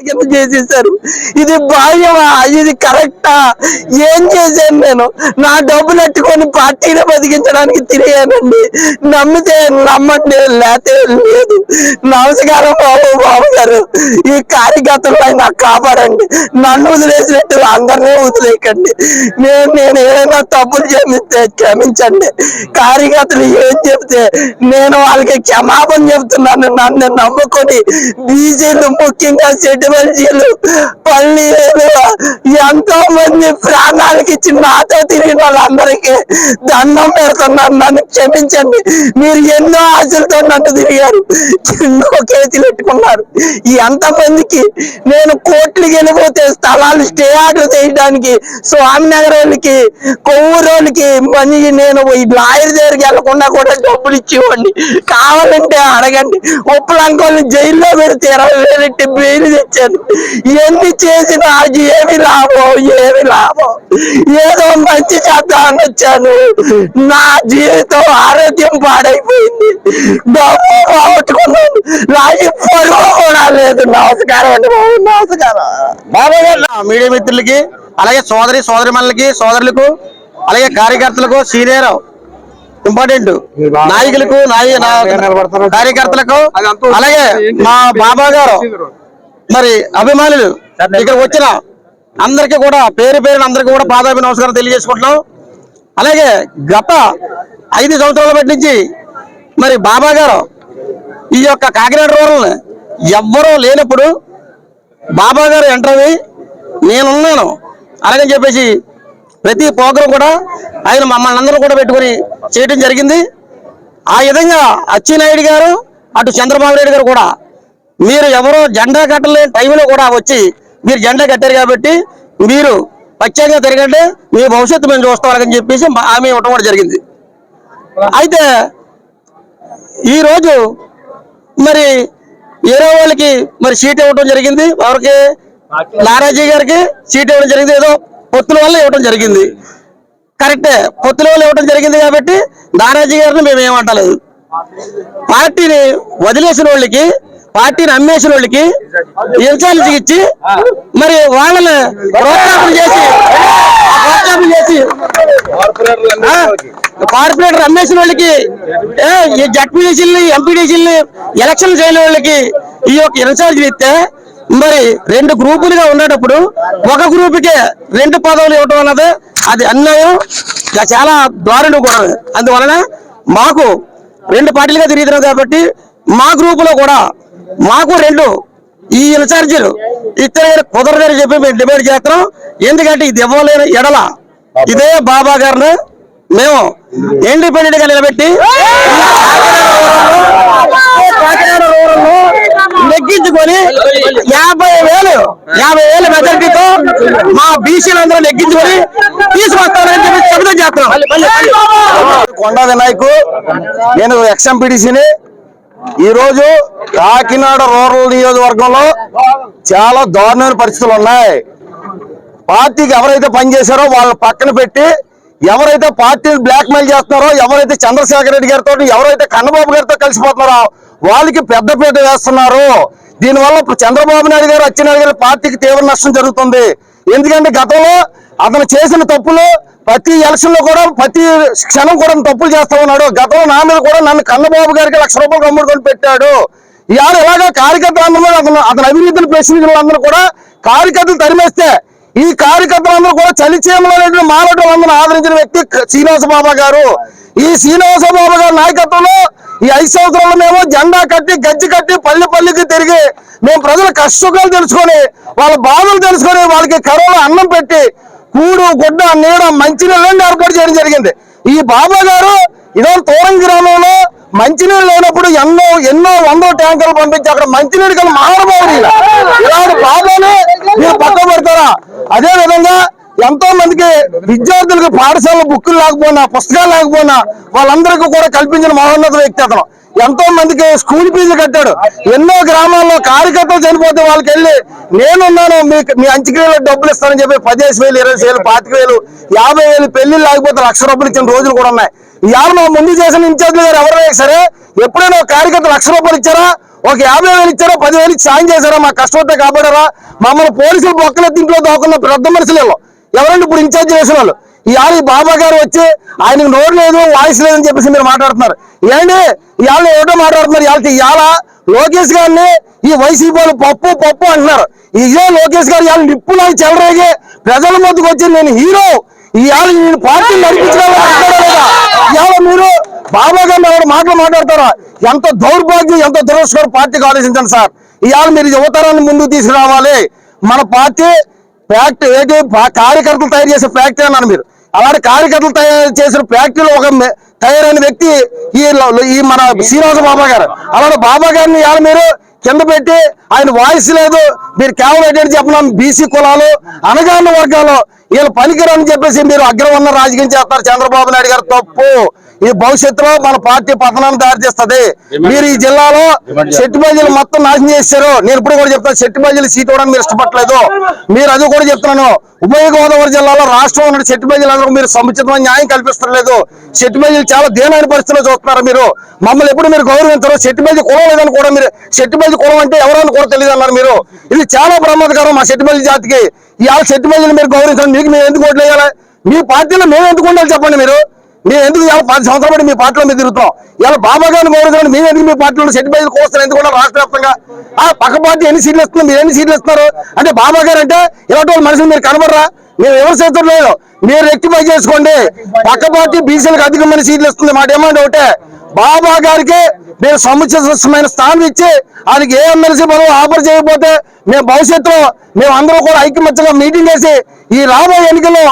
చేసేసారు. ఇది భావ్యమా ఇది కరెక్టా? ఏం చేశాను నేను? నా డబ్బులు ఎట్టుకొని పార్టీని బతికించడానికి తిరిగానండి. నమ్మితే నమ్మండి లేతే లేదు. నమస్కారం బాబు బాబు గారు. ఈ కార్యకర్తలపై నాకు కాపాడండి. నన్ను వదిలేసినట్టు అందరినీ వదిలేయకండి. నేను నేను ఏదైనా తప్పులు క్షమిస్తే క్షమించండి. కార్యకర్తలు ఏం చెప్తే నేను వాళ్ళకి క్షమాపణ చెప్తున్నాను. నన్ను నమ్ముకొని బీసీలు ముఖ్యంగా సెటిమల్సీలు పల్లీలు ఎంతో మంది ప్రాణాలకి ఇచ్చి నాతో తిరిగిన వాళ్ళందరికీ దండం పెడుతున్నాను నన్ను క్షమించండి. మీరు ఎన్నో ఆశలతో నన్ను తిరిగారు. ఎన్నో కేసులు పెట్టుకున్నారు. ఎంతమందికి నేను కోట్లు వెళ్ళిపోతే స్థలాలు స్టే ఆర్డర్ చేయడానికి స్వామినగర్ వాళ్ళకి కొవ్వూరోళ్ళకి మనీ నేను ఈ లాయర్ దగ్గరికి వెళ్ళకుండా కూడా డబ్బులు ఇచ్చేవాడిని. కావాలంటే అడగండి. ఉప్పలంకోళ్ళని జైల్లో పెడితే ఇరవై వేలు బెయిల్ తెచ్చాను ఎన్ని చేసినా అది ఏమి లాభం ఏమి లాభం. ఏదో మంచి చేద్దామని వచ్చాను. నా జీవితం ఆరోగ్యం పాడైపోయింది. డబ్బు పోగొట్టుకున్నాను. నాకు పరువు కూడా లేదు. నమస్కారం అండి బాబు నమస్కారం. బాబాయ్ గారు నా మీడియా మిత్రులకి అలాగే సోదరి సోదరిమణులకి సోదరులకు అలాగే కార్యకర్తలకు సీనియర్ ఇంపార్టెంట్ నాయకులకు కార్యకర్తలకు అలాగే మా బాబా గారు మరి అభిమానులు ఇక్కడ వచ్చిన అందరికీ కూడా పేరు పేరున అందరికీ కూడా పాదాభి నమస్కారం తెలియజేసుకుంటున్నాం. అలాగే గత ఐదు సంవత్సరాల బట్టి నుంచి మరి బాబా గారు ఈ యొక్క కాకినాడ రూరల్ ఎవ్వరూ లేనప్పుడు బాబా గారు ఎంటర్ అయ్యి నేనున్నాను. అలాగని చెప్పేసి ప్రతి ప్రోగ్రాం కూడా ఆయన మమ్మల్ని అందరూ కూడా పెట్టుకొని చేయడం జరిగింది. ఆ విధంగా అచ్చెన్నాయుడు గారు అటు చంద్రబాబు నాయుడు గారు కూడా మీరు ఎవరో జెండా కట్టలేని టైంలో కూడా వచ్చి మీరు జెండా కట్టారు కాబట్టి మీరు పచ్చగా తిరగండి మీ భవిష్యత్తు మేము చూస్తామని చెప్పేసి హామీ ఇవ్వటం కూడా జరిగింది. అయితే ఈరోజు మరి ఏరో వాళ్ళకి మరి సీట్ ఇవ్వడం జరిగింది ఎవరికి నారాజీ గారికి సీట్ ఇవ్వడం జరిగింది ఏదో పొత్తుల వల్ల ఇవ్వడం జరిగింది. కరెక్టే పొత్తుల వల్ల ఇవ్వడం జరిగింది కాబట్టి నారాజీ గారిని మేము ఏమంటలేదు. పార్టీని వదిలేసిన వాళ్ళకి పార్టీని అమ్మేసిన వాళ్ళకి ఇన్ఛార్జ్ ఇచ్చి మరి వాళ్ళని ప్రోత్సాహం చేసి ప్రోత్సాహం చేసి కార్పొరేటర్ అమ్మేసిన వాళ్ళకి ఈ జడ్పీడీసీలని ఎంపీడీసీలని ఎలక్షన్ చేయని వాళ్ళకి ఈ యొక్క ఇన్ఛార్జ్ ఇస్తే మరి రెండు గ్రూపులుగా ఉండేటప్పుడు ఒక గ్రూపుకే రెండు పదవులు ఇవ్వటం అన్నది అది అన్యాయం. చాలా దారుణం కూడా. అందువలన మాకు రెండు పార్టీలుగా తిరుగుతున్నాం కాబట్టి మా గ్రూపులో కూడా మాకు రెండు ఈ ఇన్ఛార్జీలు. ఇతర కుదరదని చెప్పి మేము డిమాండ్ చేస్తున్నాం. ఎందుకంటే ఇది ఇవ్వలేని ఎడల ఇదే బాబా గారిని మేము ఇండిపెండెంట్గా నిలబెట్టి నెగ్గించుకొని యాభై వేలు యాభై వేల మెజార్టీతో మా బీసీలందరూ నెగ్గించుకొని తీసుకొస్తానని చెప్పి శబ్దం చేస్తున్నాం. కొండా వినాయకు నేను ఎక్స్ఎంపీడీసీని ఈరోజు కాకినాడ రూరల్ నియోజకవర్గంలో చాలా దారుణమైన పరిస్థితులు ఉన్నాయి. పార్టీకి ఎవరైతే పనిచేశారో వాళ్ళ పక్కన పెట్టి ఎవరైతే పార్టీని బ్లాక్ మెయిల్ చేస్తున్నారో ఎవరైతే చంద్రశేఖర రెడ్డి గారితో ఎవరైతే కన్నబాబు గారితో కలిసిపోతున్నారో వాళ్ళకి పెద్దపీట వేస్తున్నారు. దీనివల్ల ఇప్పుడు చంద్రబాబు నాయుడు గారు అచ్చెన్నాయుడు గారి పార్టీకి తీవ్ర నష్టం జరుగుతుంది. ఎందుకంటే గతంలో అతను చేసిన తప్పులు ప్రతి ఎలక్షన్లో కూడా ప్రతి క్షణం కూడా తప్పులు చేస్తా ఉన్నాడు. గతంలో నా మీద కూడా నన్ను కన్నబాబు గారికి లక్ష రూపాయలు అమ్ముడుకొని పెట్టాడు. ఇవాళ ఎలాగో కార్యకర్తలందరూ అతను అతని అవినీతిని ప్రశ్నించినందరూ కూడా కార్యకర్తలు తరిమేస్తే ఈ కార్యకర్తలందరూ కూడా చలిచీమలైనటువంటి మానవులందరూ ఆదరించిన వ్యక్తి శ్రీనివాస బాబా గారు. ఈ శ్రీనివాస బాబా గారి నాయకత్వంలో ఈ ఐదు సంవత్సరాలు మేము జెండా కట్టి గజ్జి కట్టి పల్లె పల్లికి తిరిగి మేము ప్రజల కష్టసుఖాలు తెలుసుకొని వాళ్ళ బాధలు తెలుసుకొని వాళ్ళకి కరోనా అన్నం పెట్టి కూడు గుడ్డ నీడ మంచినీళ్ళని ఏర్పాటు చేయడం జరిగింది. ఈ బాబా గారు ఇదో తోరం గ్రామంలో మంచినీళ్ళు లేనప్పుడు ఎన్నో ఎన్నో వందల ట్యాంకర్లు పంపించి అక్కడ మంచినీళ్ళు కలిసి మహానుభావుడు ఇలాంటి బాబాని మీరు పక్క పెడతారా? అదే విధంగా ఎంతో మందికి విద్యార్థులకు పాఠశాల బుక్కులు లేకపోయినా పుస్తకాలు లేకపోయినా వాళ్ళందరికీ కూడా కల్పించిన మహోన్నత వ్యక్తి అతను. ఎంతో మందికి స్కూల్ ఫీజులు కట్టాడు. ఎన్నో గ్రామాల్లో కార్యకర్తలు చనిపోతే వాళ్ళకి వెళ్ళి నేనున్నాను మీకు మీ అంచక్రియలో డబ్బులు ఇస్తానని చెప్పి పదిహేను వేలు ఇరవై వేలు పాతిక వేలు యాభై వేలు పెళ్ళి లేకపోతే లక్ష రూపాయలు ఇచ్చిన రోజులు కూడా ఉన్నాయి. ఇవాళ నా ముందు చేసిన ఇన్ఛార్జ్ గారు ఎవరైనా సరే ఎప్పుడైనా ఒక కార్యకర్త లక్ష రూపాయలు ఇచ్చారా? ఒక యాభై వేలు ఇచ్చారా? పదివేలు ఇచ్చి సాయం చేశారా? మా కష్టపడితే కాపాడారా? మమ్మల్ని పోలీసులు బొక్కల దీంట్లో దోకున్న పెద్ద మనుషులు ఎవరండి ఇప్పుడు ఇన్ఛార్జ్ చేసిన వాళ్ళు? ఇవాళ బాబా గారు వచ్చి ఆయనకు నోరు లేదు వాయిస్ లేదని చెప్పేసి మీరు మాట్లాడుతున్నారు. ఏంటి? ఇవాళ ఏమిటో మాట్లాడుతున్నారు? ఇవాళ ఇవాళ లోకేష్ గారిని ఈ వైసీపీ పప్పు పప్పు అంటున్నారు. ఇదే లోకేష్ గారు ఇవాళ నిప్పులా చెలరేగి ప్రజల ముందుకు వచ్చి నేను హీరో. ఇవాళ నేను పార్టీ నడిపించగలరా ఇవాళ మీరు బాబా గారిని ఎవరు మాటలు మాట్లాడతారా? ఎంత దౌర్భాగ్యం ఎంత దురదృష్టకర పార్టీకి ఆలోచించండి సార్. ఇవాళ మీరు యువతరాన్ని ముందుకు తీసుకురావాలి. మన పార్టీ ఫ్యాక్టరీ ఏంటి? కార్యకర్తలు తయారు చేసే ఫ్యాక్టరీ అన్నారు మీరు. అలాంటి కార్యకర్తలు తయారు చేసిన ఫ్యాక్టరీలో ఒక తయారైన వ్యక్తి ఈ ఈ మన శ్రీనివాస బాబా గారు. అలాంటి బాబా గారిని ఇవాళ మీరు కింద పెట్టి ఆయన వాయిస్ లేదు మీరు కేవలం ఏంటంటే చెప్పినాం బీసీ కులాలు అనగాన వర్గాలు వీళ్ళు పనికిరని చెప్పేసి మీరు అగ్రవర్ణ రాజకీయం చేస్తారు. చంద్రబాబు నాయుడు గారు తప్పు. ఈ భవిష్యత్తులో మన పార్టీ పతనాన్ని దారి తీస్తుంది మీరు ఈ జిల్లాలో చెట్టు బజీలు మొత్తం నాశనం చేశారు. నేను ఇప్పుడు కూడా చెప్తాను చెట్టు బజీలు సీట్ ఇవ్వడానికి మీరు ఇష్టపడలేదు మీరు అది కూడా చెప్తున్నాను. ఉభయ గోదావరి జిల్లాలో రాష్ట్రం ఉన్న చెట్టు బజీలందరూ మీరు సముచితమైన న్యాయం కల్పిస్తలేదు చెట్టు బజీలు చాలా దీనైన పరిస్థితిలో చూస్తున్నారు మీరు. మమ్మల్ని ఎప్పుడు మీరు గౌరవించరు. చెట్టు బజీ కులం లేదని కూడా మీరు చెట్టు బజీ కులం అంటే ఎవరని కూడా తెలియదు అన్నారు మీరు. ఇది చాలా ప్రమాదకరం మా చెట్టు బజీ జాతికి. ఇవాళ చెట్టు బజీలు మీరు గౌరవించండి. మీకు మేము ఎందుకు ఓట్లు వేయాలి? మీ పార్టీలో మేము ఎందుకు ఉండాలి చెప్పండి మీరు? మేము ఎందుకు ఇవాళ పది సంవత్సరాలు బట్టి మీ పార్టీలో మీరు తిరుగుతాం ఇవాళ బాబా గారిని గౌరవించండి మేము ఎందుకు మీ పార్టీలో సెట్ బయలు కోస్తారు ఎందుకు కూడా రాష్ట్ర వ్యాప్తంగా? ఆ పక్క పార్టీ ఎన్ని సీట్లు ఇస్తుంది మీరు ఎన్ని సీట్లు ఇస్తున్నారు? అంటే బాబా గారు అంటే ఇలాంటి వాళ్ళ మనుషులు మీరు కనబడరా? మీరు ఎవరు చేస్తారు లేదు. మీరు రెక్టిఫై చేసుకోండి. పక్క పార్టీ బీసీలకు అధికమైన సీట్లు ఇస్తుంది. మా డిమాండ్ ఒకటే. బాబా గారికి మీరు సముచితమైన స్థానం ఇచ్చి ఆయనకి ఏ ఎమ్మెల్సీ మనం ఆఫర్ చేయకపోతే మేము భవిష్యత్తులో మేము అందరూ కూడా ఐక్యమత్యంగా మీటింగ్ చేసి ఈ రాబోయే ఎన్నికల్లో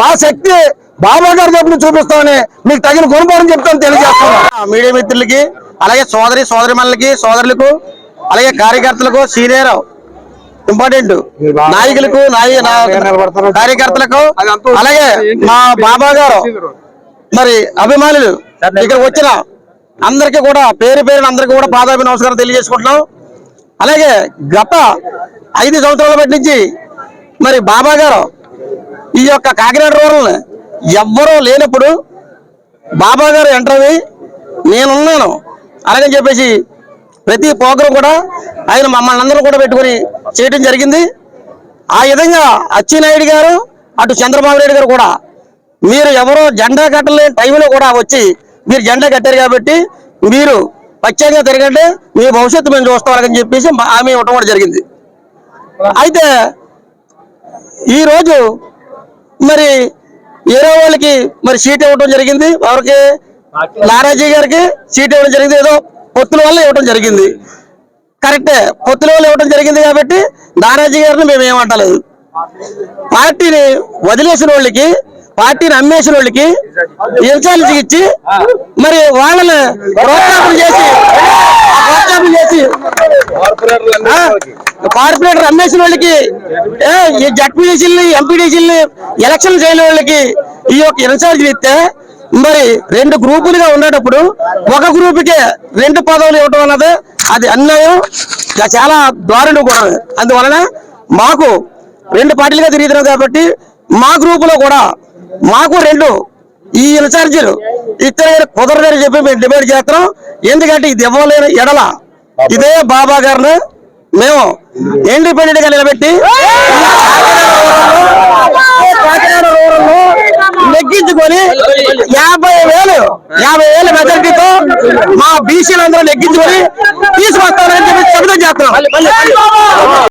మా శక్తి బాబా గారు వైపు చూపిస్తామని మీకు తగిన గుణపాఠం చెప్తాను తెలియజేస్తున్నాను మీడియా మిత్రులకి అలాగే సోదరి సోదరి సోదరులకు అలాగే కార్యకర్తలకు సీనియర్ ఇంపార్టెంట్ నాయకులకు కార్యకర్తలకు అలాగే మా బాబా గారు మరి అభిమానులు ఇక్కడ వచ్చిన అందరికీ కూడా పేరు పేరున అందరికీ కూడా పాదాభి నమస్కారం తెలియజేసుకుంటున్నాం. అలాగే గత ఐదు సంవత్సరాల బట్టి నుంచి మరి బాబా గారు ఈ యొక్క కాకినాడ రూరల్ని ఎవ్వరూ లేనప్పుడు బాబా గారు ఎంటర్ అయ్యి నేనున్నాను. అలాగని చెప్పేసి ప్రతి ప్రోగ్రాం కూడా ఆయన మమ్మల్ని అందరూ కూడా పెట్టుకొని చేయడం జరిగింది. ఆ విధంగా అచ్చెన్నాయుడు గారు అటు చంద్రబాబు నాయుడు గారు కూడా మీరు ఎవరో జెండా కట్టలేని టైంలో కూడా వచ్చి మీరు జెండా కట్టారు కాబట్టి మీరు పచ్చంగా తిరగంటే మీ భవిష్యత్తు మేము చూస్తాం చెప్పేసి మా- ఇవ్వటం కూడా జరిగింది. అయితే ఈరోజు మరి ఏరో వాళ్ళకి మరి సీట్ ఇవ్వడం జరిగింది. ఎవరికి నారాజీ గారికి సీట్ ఇవ్వడం జరిగింది. ఏదో పొత్తుల వల్ల ఇవ్వడం జరిగింది. కరెక్టే. పొత్తుల వల్ల ఇవ్వడం జరిగింది కాబట్టి నారాజీ గారిని మేము ఏమంటలేదు. పార్టీని వదిలేసిన వాళ్ళకి పార్టీని అమ్మేసిన వాళ్ళకి ఇన్ఛార్జ్ ఇచ్చి మరి వాళ్ళని ప్రోత్సాహం చేసి ప్రోత్సాహం చేసి. కార్పొరేటర్ అమ్మేసిన వాళ్ళకి ఏ, ఈ జడ్పీడీసీలని ఎంపీడీసీలని ఎలక్షన్ చేయని వాళ్ళకి ఈ యొక్క ఇన్ఛార్జ్ ఇస్తే మరి రెండు గ్రూపులుగా ఉండేటప్పుడు ఒక గ్రూపుకే రెండు పదవులు ఇవ్వటం అన్నది అది అన్యాయం. చాలా దారుణం కూడా. అందువలన మాకు రెండు పార్టీలుగా తిరుగుతున్నాం కాబట్టి మా గ్రూపులో కూడా మాకు రెండు ఈ ఇన్ఛార్జీలు ఇతర కుదరదని చెప్పి మేము డిమాండ్ చేస్తున్నాం. ఎందుకంటే ఇది ఇవ్వలేని ఎడల ఇదే బాబా గారిని మేము ఇండిపెండెంట్గా నిలబెట్టి నెగ్గించుకొని యాభై వేలు యాభై వేల మెజారిటీతో మా బీసీలందరూ నెగ్గించుకొని తీసుకొస్తామని చెప్పి శబ్దం చేస్తున్నాం.